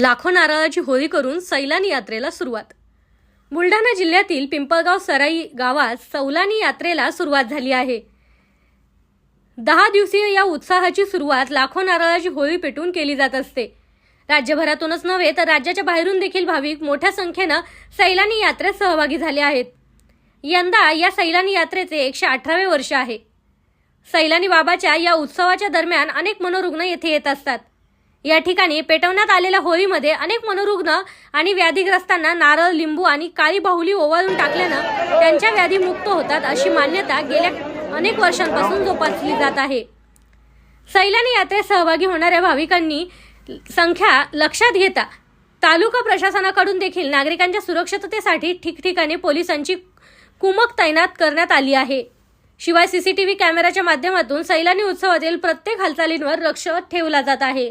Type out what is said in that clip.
लाखो नारळाची होळी करून सैलानी यात्रेला सुरुवात. बुलढाणा जिल्ह्यातील पिंपळगाव सराई गावात सौलानी यात्रेला सुरुवात झाली आहे. दहा दिवसीय या उत्साहाची सुरुवात लाखो नारळाची होळी पेटून केली जात असते. राज्यभरातूनच नव्हे तर राज्याच्या बाहेरून देखील भाविक मोठ्या संख्येनं सैलानी यात्रेत सहभागी झाले आहेत. यंदा या सैलानी यात्रेचे एकशे अठरावे वर्ष आहे. सैलानी बाबाच्या या उत्सवाच्या दरम्यान अनेक मनोरुग्ण येथे येत असतात. या ठिकाणी पेटवण्यात आलेल्या होळीमध्ये अनेक मनोरुग्ण आणि व्याधीग्रस्तांना नारळ लिंबू आणि काळी बाहुली ओवाळून टाकल्यानं त्यांच्या व्याधी मुक्त होतात अशी मान्यता गेल्या अनेक वर्षांपासून जोपासली जात आहे. सैलानी यात्रेत सहभागी होणाऱ्या भाविकांनी संख्या लक्षात घेता तालुका प्रशासनाकडून देखील नागरिकांच्या सुरक्षिततेसाठी ठिकठिकाणी पोलिसांची कुमक तैनात करण्यात आली आहे. शिवाय सीसीटीव्ही कॅमेऱ्याच्या माध्यमातून सैलानी उत्सवातील प्रत्येक हालचालींवर लक्ष ठेवला जात आहे.